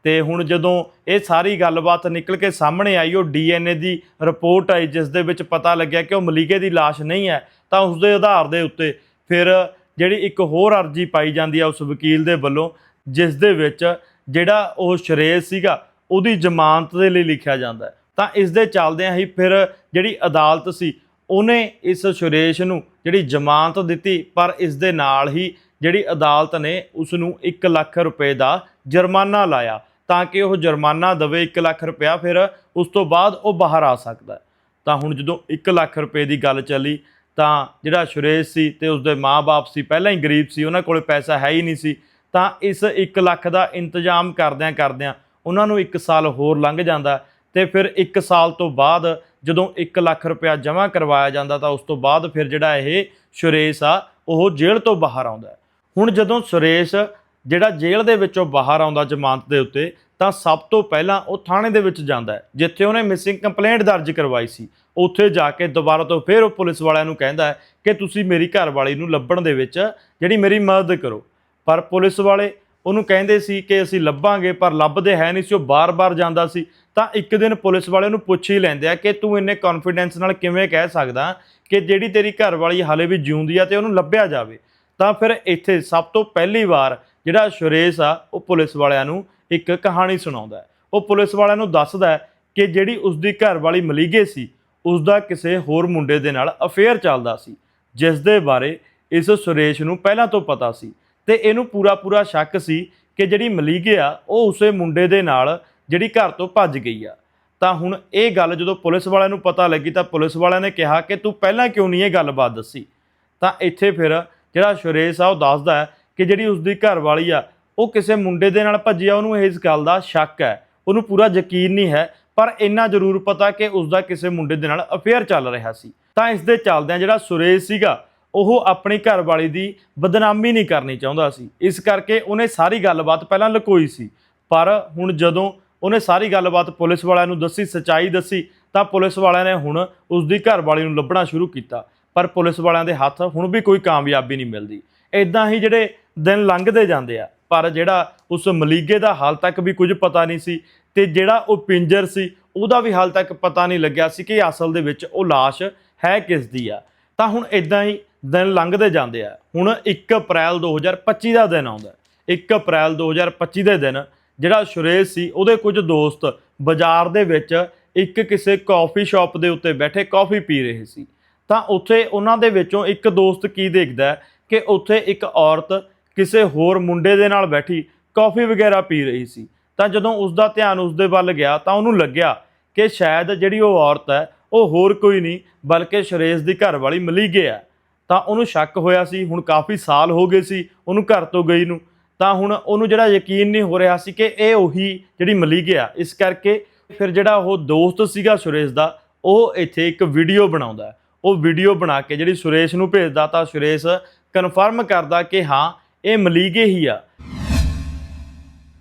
ਤੇ ਹੁਣ ਜਦੋਂ ਇਹ ਸਾਰੀ ਗੱਲਬਾਤ ਨਿਕਲ ਕੇ ਸਾਹਮਣੇ ਆਈ, ਉਹ ਡੀਐਨਏ ਦੀ ਰਿਪੋਰਟ ਆਈ, ਜਿਸ ਦੇ ਵਿੱਚ ਪਤਾ ਲੱਗਿਆ ਕਿ ਉਹ ਮਲੀਗੇ ਦੀ ਲਾਸ਼ ਨਹੀਂ ਹੈ, ਤਾਂ ਉਸ ਦੇ ਆਧਾਰ ਦੇ ਉੱਤੇ ਫਿਰ ਜਿਹੜੀ ਇੱਕ ਹੋਰ ਅਰਜੀ ਪਾਈ ਜਾਂਦੀ ਹੈ ਉਸ ਵਕੀਲ ਦੇ ਵੱਲੋਂ ਜਿਸ ਦੇ ਵਿੱਚ ਜਿਹੜਾ ਉਹ ਸ਼ਰੇਸ਼ ਸੀਗਾ, ਉਹਦੀ ਜ਼ਮਾਨਤ ਦੇ ਲਈ ਲਿਖਿਆ ਜਾਂਦਾ ਹੈ। ਤਾਂ ਇਸ ਦੇ ਚੱਲਦਿਆਂ ਹੀ ਫਿਰ ਜਿਹੜੀ ਅਦਾਲਤ ਸੀ, ਉਹਨੇ ਇਸ ਸੁਰੇਸ਼ ਨੂੰ ਜਿਹੜੀ ਜ਼ਮਾਨਤ ਦਿੱਤੀ, ਪਰ ਇਸ ਦੇ ਨਾਲ ਹੀ ਜਿਹੜੀ ਅਦਾਲਤ ਨੇ ਉਸ ਨੂੰ 1 ਲੱਖ ਰੁਪਏ ਦਾ ਜੁਰਮਾਨਾ ਲਾਇਆ। ਤਾਂ ਕਿ ਉਹ ਜੁਰਮਾਨਾ ਦੇਵੇ 1 ਲੱਖ ਰੁਪਇਆ, ਫਿਰ ਉਸ ਤੋਂ ਬਾਅਦ ਉਹ ਬਾਹਰ ਆ ਸਕਦਾ ਤਾਂ ਹੁਣ ਜਦੋਂ 1 ਲੱਖ ਰੁਪਏ ਦੀ ਗੱਲ ਚੱਲੀ, ਤਾਂ ਜਿਹੜਾ ਸੁਰੇਸ਼ ਸੀ ਤੇ ਉਸਦੇ ਮਾਪੇ ਸੀ, ਪਹਿਲਾਂ ਹੀ ਗਰੀਬ ਸੀ, ਉਹਨਾਂ ਕੋਲ ਪੈਸਾ ਹੈ ਹੀ ਨਹੀਂ ਸੀ। ਤਾਂ ਇਸ 1 ਲੱਖ ਦਾ ਇੰਤਜ਼ਾਮ ਕਰਦਿਆਂ ਕਰਦਿਆਂ ਉਹਨਾਂ ਨੂੰ 1 ਸਾਲ ਹੋਰ ਲੰਘ ਜਾਂਦਾ ਤੇ ਫਿਰ 1 ਸਾਲ ਤੋਂ ਬਾਅਦ ਜਦੋਂ 1 ਲੱਖ ਰੁਪਇਆ ਜਮ੍ਹਾਂ ਕਰਵਾਇਆ ਜਾਂਦਾ ਤਾਂ ਉਸ ਤੋਂ ਬਾਅਦ ਫਿਰ ਜਿਹੜਾ ਇਹ ਸੁਰੇਸ਼ ਆ, ਉਹ ਜੇਲ੍ਹ ਤੋਂ ਬਾਹਰ ਆਉਂਦਾ ਹੁਣ ਜਦੋਂ ਸੁਰੇਸ਼ ਜਿਹੜਾ ਜੇਲ੍ਹ ਦੇ ਵਿੱਚੋਂ ਬਾਹਰ ਆਉਂਦਾ ਜ਼ਮਾਨਤ ਦੇ ਉੱਤੇ, ਤਾਂ ਸਭ ਤੋਂ ਪਹਿਲਾਂ ਉਹ ਥਾਣੇ ਦੇ ਵਿੱਚ ਜਾਂਦਾ ਜਿੱਥੇ ਉਹਨੇ ਮਿਸਿੰਗ ਕੰਪਲੇਂਟ ਦਰਜ ਕਰਵਾਈ ਸੀ। ਉੱਥੇ ਜਾ ਕੇ ਦੁਬਾਰਾ ਤੋਂ ਫਿਰ ਉਹ ਪੁਲਿਸ ਵਾਲਿਆਂ ਨੂੰ ਕਹਿੰਦਾ ਕਿ ਤੁਸੀਂ ਮੇਰੀ ਘਰਵਾਲੀ ਨੂੰ ਲੱਭਣ ਦੇ ਵਿੱਚ ਜਿਹੜੀ ਮੇਰੀ ਮਦਦ ਕਰੋ। ਪਰ ਪੁਲਿਸ ਵਾਲੇ ਉਹਨੂੰ ਕਹਿੰਦੇ ਸੀ ਕਿ ਅਸੀਂ ਲੱਭਾਂਗੇ, ਪਰ ਲੱਭਦੇ ਹੈ ਨਹੀਂ ਸੀ, ਉਹ ਬਾਰ-ਬਾਰ ਜਾਂਦਾ ਸੀ। ਤਾਂ ਇੱਕ ਦਿਨ ਪੁਲਿਸ ਵਾਲੇ ਉਹਨੂੰ ਪੁੱਛ ਹੀ ਲੈਂਦੇ ਆ ਕਿ ਤੂੰ ਇੰਨੇ ਕੌਨਫੀਡੈਂਸ ਨਾਲ ਕਿਵੇਂ ਕਹਿ ਸਕਦਾ ਕਿ ਜਿਹੜੀ ਤੇਰੀ ਘਰਵਾਲੀ ਹਾਲੇ ਵੀ ਜਿਉਂਦੀ ਆ ਤੇ ਉਹਨੂੰ ਲੱਭਿਆ ਜਾਵੇ? ਤਾਂ ਫਿਰ ਇੱਥੇ ਸਭ ਤੋਂ ਪਹਿਲੀ ਵਾਰ ਜਿਹੜਾ ਸੁਰੇਸ਼ ਆ, ਉਹ ਪੁਲਿਸ ਵਾਲਿਆਂ ਨੂੰ ਇੱਕ ਕਹਾਣੀ ਸੁਣਾਉਂਦਾ ਉਹ ਪੁਲਿਸ ਵਾਲਿਆਂ ਨੂੰ ਦੱਸਦਾ ਕਿ ਜਿਹੜੀ ਉਸਦੀ ਘਰਵਾਲੀ ਮਲੀਗੇ ਸੀ ਉਸ ਦਾ ਕਿਸੇ ਹੋਰ ਮੁੰਡੇ ਦੇ ਨਾਲ ਅਫੇਅਰ ਚੱਲਦਾ ਸੀ, ਜਿਸ ਦੇ ਬਾਰੇ ਇਸ ਸੁਰੇਸ਼ ਨੂੰ ਪਹਿਲਾਂ ਤੋਂ ਪਤਾ ਸੀ। ਤੇ ਇਹਨੂੰ ਪੂਰਾ ਪੂਰਾ ਸ਼ੱਕ ਸੀ ਕਿ ਜਿਹੜੀ ਮਲੀਗੇ ਆ, ਉਹ ਉਸੇ ਮੁੰਡੇ ਦੇ ਨਾਲ ਜਿਹੜੀ ਘਰ ਤੋਂ ਭੱਜ ਗਈ ਆ। ਤਾਂ ਹੁਣ ਇਹ ਗੱਲ ਜਦੋਂ ਪੁਲਿਸ ਵਾਲਿਆਂ ਨੂੰ ਪਤਾ ਲੱਗੀ ਤਾਂ ਪੁਲਿਸ ਵਾਲਿਆਂ ਨੇ ਕਿਹਾ ਕਿ ਤੂੰ ਪਹਿਲਾਂ ਕਿਉਂ ਨਹੀਂ ਇਹ ਗੱਲਬਾਤ ਦੱਸੀ? ਤਾਂ ਇੱਥੇ ਫਿਰ ਜਿਹੜਾ ਸੁਰੇਸ਼ ਆ, ਉਹ ਦੱਸਦਾ ਹੈ ਕਿ ਜਿਹੜੀ ਉਸਦੀ ਘਰ ਵਾਲੀ ਆ, ਉਹ ਕਿਸੇ ਮੁੰਡੇ ਦੇ ਨਾਲ ਭੱਜੀ ਆ, ਉਹਨੂੰ ਇਸ ਗੱਲ ਦਾ ਸ਼ੱਕ ਹੈ। ਉਹਨੂੰ ਪੂਰਾ ਯਕੀਨ ਨਹੀਂ ਹੈ, ਪਰ ਇੰਨਾ ਜ਼ਰੂਰ ਪਤਾ ਕਿ ਉਸਦਾ ਕਿਸੇ ਮੁੰਡੇ ਦੇ ਨਾਲ ਅਫੇਅਰ ਚੱਲ ਰਿਹਾ ਸੀ। ਤਾਂ ਇਸ ਦੇ ਚੱਲਦਿਆਂ ਜਿਹੜਾ ਸੁਰੇਸ਼ ਸੀਗਾ ਉਹ ਆਪਣੀ ਘਰ ਵਾਲੀ ਦੀ ਬਦਨਾਮੀ ਨਹੀਂ ਕਰਨੀ ਚਾਹੁੰਦਾ ਸੀ। ਇਸ ਕਰਕੇ ਉਹਨੇ ਸਾਰੀ ਗੱਲਬਾਤ ਪਹਿਲਾਂ ਲੁਕੋਈ ਸੀ। ਪਰ ਹੁਣ ਜਦੋਂ ਉਹਨੇ ਸਾਰੀ ਗੱਲਬਾਤ ਪੁਲਿਸ ਵਾਲਿਆਂ ਨੂੰ ਦੱਸੀ, ਸਚਾਈ ਦੱਸੀ, ਤਾਂ ਪੁਲਿਸ ਵਾਲਿਆਂ ਨੇ ਹੁਣ ਉਸ ਦੀ ਘਰ ਵਾਲੀ ਨੂੰ ਲੱਭਣਾ ਸ਼ੁਰੂ ਕੀਤਾ। ਪਰ ਪੁਲਿਸ ਵਾਲਿਆਂ ਦੇ ਹੱਥ ਹੁਣ ਵੀ ਕੋਈ ਕਾਮਯਾਬੀ ਨਹੀਂ ਮਿਲਦੀ। ਇਦਾਂ ਹੀ ਜਿਹੜੇ ਦਿਨ ਲੰਘਦੇ ਜਾਂਦੇ ਆ, ਪਰ ਜਿਹੜਾ ਉਸ ਮਲੀਗੇ ਦਾ ਹਾਲ ਤੱਕ ਵੀ ਕੁਝ ਪਤਾ ਨਹੀਂ ਸੀ ਤੇ ਜਿਹੜਾ ਉਹ ਪਿੰਜਰ ਸੀ, ਉਹਦਾ ਵੀ ਹਾਲ ਤੱਕ ਪਤਾ ਨਹੀਂ ਲੱਗਿਆ ਸੀ ਕਿ ਅਸਲ ਦੇ ਵਿੱਚ ਉਹ ਲਾਸ਼ ਹੈ ਕਿਸ ਦੀ ਆ। ਤਾਂ ਹੁਣ ਇਦਾਂ ਹੀ ਦਿਨ ਲੰਘਦੇ ਜਾਂਦੇ ਆ। ਹੁਣ 1 ਅਪ੍ਰੈਲ 2025 ਦਾ ਦਿਨ ਆਉਂਦਾ ਹੈ। 1 ਅਪ੍ਰੈਲ 2025 ਦੇ ਦਿਨ ਜਿਹੜਾ ਸੁਰੇਸ਼ ਸੀ, ਉਹਦੇ ਕੁਝ ਦੋਸਤ ਬਾਜ਼ਾਰ ਦੇ ਵਿੱਚ ਇੱਕ ਕਿਸੇ ਕਾਫੀ ਸ਼ਾਪ ਦੇ ਉੱਤੇ ਬੈਠੇ ਕਾਫੀ ਪੀ ਰਹੇ ਸੀ। ਤਾਂ ਉੱਥੇ ਉਹਨਾਂ ਦੇ ਵਿੱਚੋਂ ਇੱਕ ਦੋਸਤ ਕੀ ਦੇਖਦਾ ਕਿ ਉੱਥੇ ਇੱਕ ਔਰਤ ਕਿਸੇ ਹੋਰ ਮੁੰਡੇ ਦੇ ਨਾਲ ਬੈਠੀ ਕਾਫੀ ਵਗੈਰਾ ਪੀ ਰਹੀ ਸੀ। ਤਾਂ ਜਦੋਂ ਉਸ ਦਾ ਧਿਆਨ ਉਸ ਦੇ ਵੱਲ ਗਿਆ ਤਾਂ ਉਹਨੂੰ ਲੱਗਿਆ ਕਿ ਸ਼ਾਇਦ ਜਿਹੜੀ ਉਹ ਔਰਤ ਹੈ, ਉਹ ਹੋਰ ਕੋਈ ਨਹੀਂ, ਬਲਕਿ ਸ਼ਰੇਸ਼ ਦੀ ਘਰ ਵਾਲੀ ਮਲੀਗੇ ਹੈ। ਤਾਂ ਉਹਨੂੰ ਸ਼ੱਕ ਹੋਇਆ ਸੀ, ਹੁਣ ਕਾਫੀ ਸਾਲ ਹੋ ਗਏ ਸੀ ਉਹਨੂੰ ਘਰ ਤੋਂ ਗਈ ਨੂੰ, ਤਾਂ ਹੁਣ ਉਹਨੂੰ ਜਿਹੜਾ ਯਕੀਨ ਨਹੀਂ ਹੋ ਰਿਹਾ ਸੀ ਕਿ ਇਹ ਉਹੀ ਜਿਹੜੀ ਮਲੀਗੇ ਆ, ਇਸ ਕਰਕੇ ਫਿਰ ਜਿਹੜਾ ਉਹ ਦੋਸਤ ਸੀਗਾ ਸੁਰੇਸ਼ ਦਾ, ਉਹ ਇੱਥੇ ਇੱਕ ਵੀਡੀਓ ਬਣਾਉਂਦਾ ਉਹ ਵੀਡੀਓ ਬਣਾ ਕੇ ਜਿਹੜੀ ਸੁਰੇਸ਼ ਨੂੰ ਭੇਜਦਾ, ਤਾਂ ਸੁਰੇਸ਼ ਕਨਫਰਮ ਕਰਦਾ ਕਿ ਹਾਂ, ਇਹ ਮਲੀਗੇ ਹੀ ਆ।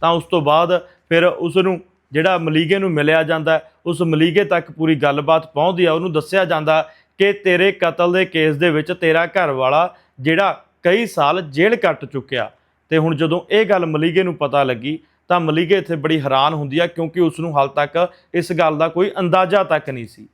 ਤਾਂ ਉਸ ਤੋਂ ਬਾਅਦ ਫਿਰ ਉਸ ਨੂੰ ਜਿਹੜਾ ਮਲੀਗੇ ਨੂੰ ਮਿਲਿਆ ਜਾਂਦਾ ਉਸ ਮਲੀਗੇ ਤੱਕ ਪੂਰੀ ਗੱਲਬਾਤ ਪਹੁੰਚਦੀ ਆ, ਉਹਨੂੰ ਦੱਸਿਆ ਜਾਂਦਾ ਕਿ ਤੇਰੇ ਕਤਲ ਦੇ ਕੇਸ ਦੇ ਵਿੱਚ ਤੇਰਾ ਘਰ ਵਾਲਾ ਜਿਹੜਾ ਕਈ ਸਾਲ ਜੇਲ੍ਹ ਕੱਟ ਚੁੱਕਿਆ। ਤੇ ਹੁਣ ਜਦੋਂ ਇਹ ਗੱਲ ਮਲੀਗੇ ਨੂੰ ਪਤਾ ਲੱਗੀ, ਤਾਂ ਮਲੀਗੇ ਇੱਥੇ ਬੜੀ ਹੈਰਾਨ ਹੁੰਦੀ ਆ ਕਿਉਂਕਿ ਉਸ ਨੂੰ ਹਾਲ ਤੱਕ ਇਸ ਗੱਲ ਦਾ ਕੋਈ ਅੰਦਾਜ਼ਾ ਤੱਕ ਨਹੀਂ ਸੀ।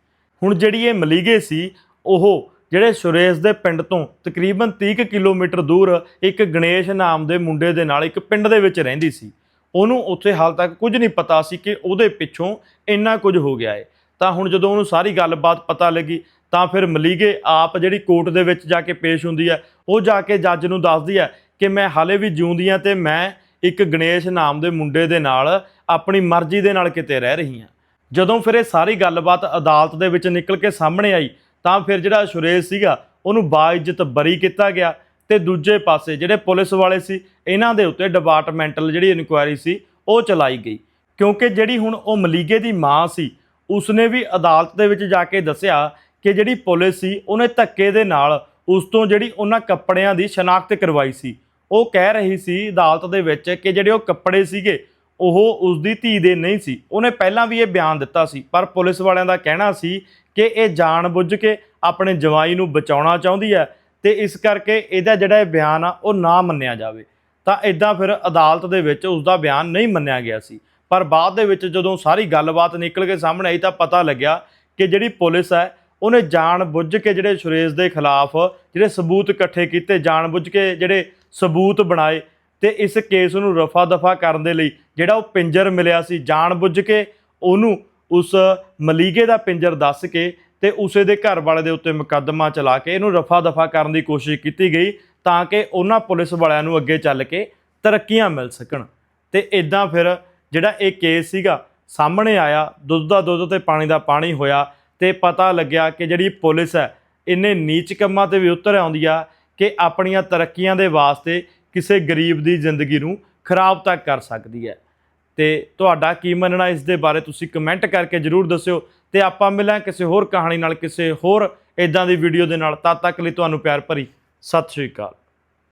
ਹੁਣ ਜਿਹੜੀ ਇਹ ਮਲੀਗੇ ਸੀ, ਉਹ ਜਿਹੜੇ ਸੁਰੇਸ਼ ਦੇ ਪਿੰਡ ਤੋਂ ਤਕਰੀਬਨ 30 ਕੁ ਕਿਲੋਮੀਟਰ ਦੂਰ ਇੱਕ ਗਣੇਸ਼ ਨਾਮ ਦੇ ਮੁੰਡੇ ਦੇ ਨਾਲ ਇੱਕ ਪਿੰਡ ਦੇ ਵਿੱਚ ਰਹਿੰਦੀ ਸੀ। ਉਹਨੂੰ ਉੱਥੇ ਹਾਲ ਤੱਕ ਕੁਝ ਨਹੀਂ ਪਤਾ ਸੀ ਕਿ ਉਹਦੇ ਪਿੱਛੋਂ ਇੰਨਾ ਕੁਝ ਹੋ ਗਿਆ ਹੈ ਤਾਂ ਹੁਣ ਜਦੋਂ ਉਹਨੂੰ ਸਾਰੀ ਗੱਲਬਾਤ ਪਤਾ ਲੱਗੀ ਤਾਂ ਫਿਰ ਮਲੀਗੇ ਆਪ ਜਿਹੜੀ ਕੋਰਟ ਦੇ ਵਿੱਚ ਜਾ ਕੇ ਪੇਸ਼ ਹੁੰਦੀ ਹੈ, ਉਹ ਜਾ ਕੇ ਜੱਜ ਨੂੰ ਦੱਸਦੀ ਹੈ ਕਿ ਮੈਂ ਹਾਲੇ ਵੀ ਜਿਉਂਦੀ ਹਾਂ ਤੇ ਮੈਂ ਇੱਕ ਗਣੇਸ਼ ਨਾਮ ਦੇ ਮੁੰਡੇ ਦੇ ਨਾਲ ਆਪਣੀ ਮਰਜ਼ੀ ਦੇ ਨਾਲ ਕਿਤੇ ਰਹਿ ਰਹੀ ਹਾਂ। ਜਦੋਂ ਫਿਰ ਇਹ ਸਾਰੀ ਗੱਲਬਾਤ ਅਦਾਲਤ ਦੇ ਵਿੱਚ ਨਿਕਲ ਕੇ ਸਾਹਮਣੇ ਆਈ, ਤਾਂ ਫਿਰ ਜਿਹੜਾ ਸੁਰੇਸ਼ ਸੀਗਾ, ਉਹਨੂੰ ਬਾਇਜ਼ਤ ਬਰੀ ਕੀਤਾ ਗਿਆ ਤੇ ਦੂਜੇ ਪਾਸੇ ਜਿਹੜੇ ਪੁਲਿਸ ਵਾਲੇ ਸੀ, ਇਹਨਾਂ ਦੇ ਉੱਤੇ ਡਿਪਾਰਟਮੈਂਟਲ ਜਿਹੜੀ ਇਨਕੁਆਇਰੀ ਸੀ, ਉਹ ਚਲਾਈ ਗਈ। ਕਿਉਂਕਿ ਜਿਹੜੀ ਹੁਣ ਉਹ ਮਲੀਗੇ ਦੀ ਮਾਂ ਸੀ, ਉਸਨੇ ਵੀ ਅਦਾਲਤ ਦੇ ਵਿੱਚ ਜਾ ਕੇ ਦੱਸਿਆ ਕਿ ਜਿਹੜੀ ਪੁਲਿਸ ਸੀ, ਉਹਨੇ ਧੱਕੇ ਦੇ ਨਾਲ ਉਸ ਤੋਂ ਜਿਹੜੀ ਉਹਨਾਂ ਕੱਪੜਿਆਂ ਦੀ ਸ਼ਨਾਖਤ ਕਰਵਾਈ ਸੀ। ਉਹ ਕਹਿ ਰਹੀ ਸੀ ਅਦਾਲਤ ਦੇ ਵਿੱਚ ਕਿ ਜਿਹੜੇ ਉਹ ਕੱਪੜੇ ਸੀਗੇ, ਉਹ ਉਸ ਦੀ ਧੀ ਦੇ ਨਹੀਂ ਸੀ। ਉਹਨੇ ਪਹਿਲਾਂ ਵੀ ਇਹ ਬਿਆਨ ਦਿੱਤਾ ਸੀ, ਪਰ ਪੁਲਿਸ ਵਾਲਿਆਂ ਦਾ ਕਹਿਣਾ ਸੀ ਕਿ ਇਹ ਜਾਣਬੁੱਝ ਕੇ ਆਪਣੇ ਜਵਾਈ ਨੂੰ ਬਚਾਉਣਾ ਚਾਹੁੰਦੀ ਹੈ ਤੇ ਇਸ ਕਰਕੇ ਇਹਦਾ ਜਿਹੜਾ ਇਹ ਬਿਆਨ ਆ, ਉਹ ਨਾ ਮੰਨਿਆ ਜਾਵੇ। ਤਾਂ ਇਦਾਂ ਫਿਰ ਅਦਾਲਤ ਦੇ ਵਿੱਚ ਉਸ ਦਾ ਬਿਆਨ ਨਹੀਂ ਮੰਨਿਆ ਗਿਆ ਸੀ। ਪਰ ਬਾਅਦ ਦੇ ਵਿੱਚ ਜਦੋਂ ਸਾਰੀ ਗੱਲਬਾਤ ਨਿਕਲ ਕੇ ਸਾਹਮਣੇ ਆਈ ਤਾਂ ਪਤਾ ਲੱਗਿਆ ਕਿ ਜਿਹੜੀ ਪੁਲਿਸ ਹੈ ਉਹਨੇ ਜਾਣ ਬੁੱਝ ਕੇ ਜਿਹੜੇ ਸੁਰੇਸ਼ ਦੇ ਖਿਲਾਫ ਜਿਹੜੇ ਸਬੂਤ ਇਕੱਠੇ ਕੀਤੇ, ਜਾਣ ਬੁੱਝ ਕੇ ਜਿਹੜੇ ਸਬੂਤ ਬਣਾਏ ਤੇ ਇਸ ਕੇਸ ਨੂੰ ਰਫਾ ਦਫਾ ਕਰਨ ਦੇ ਲਈ ਜਿਹੜਾ ਉਹ ਪਿੰਜਰ ਮਿਲਿਆ ਸੀ, ਜਾਣ ਬੁੱਝ ਕੇ ਉਹਨੂੰ ਉਸ ਮਲੀਗੇ ਦਾ ਪਿੰਜਰ ਦੱਸ ਕੇ ਤੇ ਉਸੇ ਦੇ ਘਰ ਵਾਲੇ ਦੇ ਉੱਤੇ ਮੁਕੱਦਮਾ ਚਲਾ ਕੇ ਇਹਨੂੰ ਰਫਾ ਦਫਾ ਕਰਨ ਦੀ ਕੋਸ਼ਿਸ਼ ਕੀਤੀ ਗਈ ਤਾਂ ਕਿ ਉਹਨਾਂ ਪੁਲਿਸ ਵਾਲਿਆਂ ਨੂੰ ਅੱਗੇ ਚੱਲ ਕੇ ਤਰੱਕੀਆਂ ਮਿਲ ਸਕਣ। ਤੇ ਇਦਾਂ ਫਿਰ ਜਿਹੜਾ ਇਹ ਕੇਸ ਸੀਗਾ, ਸਾਹਮਣੇ ਆਇਆ, ਦੁੱਧ ਦਾ ਦੁੱਧ ਤੇ ਪਾਣੀ ਦਾ ਪਾਣੀ ਹੋਇਆ ਤੇ ਪਤਾ ਲੱਗਿਆ ਕਿ ਜਿਹੜੀ ਪੁਲਿਸ ਹੈ, ਇੰਨੇ ਨੀਚ ਕੰਮਾਂ ਤੇ ਵੀ ਉਤਰ ਆਉਂਦੀ ਆ ਕਿ ਆਪਣੀਆਂ ਤਰੱਕੀਆਂ ਦੇ ਵਾਸਤੇ ਕਿਸੇ ਗਰੀਬ ਦੀ ਜ਼ਿੰਦਗੀ ਨੂੰ ਖਰਾਬ ਤੱਕ ਕਰ ਸਕਦੀ ਹੈ। ਤੇ ਤੁਹਾਡਾ ਕੀ ਮੰਨਣਾ ਇਸ ਦੇ ਬਾਰੇ ਤੁਸੀਂ ਕਮੈਂਟ ਕਰਕੇ ਜਰੂਰ ਦੱਸਿਓ ਤੇ ਆਪਾਂ ਮਿਲਾਂ ਕਿਸੇ ਹੋਰ ਕਹਾਣੀ ਨਾਲ, ਕਿਸੇ ਹੋਰ ਇਦਾਂ ਦੀ ਵੀਡੀਓ ਦੇ ਨਾਲ। ਤਦ ਤੱਕ ਲਈ ਤੁਹਾਨੂੰ ਪਿਆਰ ਭਰੀ, ਸਤਿ ਸ਼੍ਰੀ ਅਕਾਲ।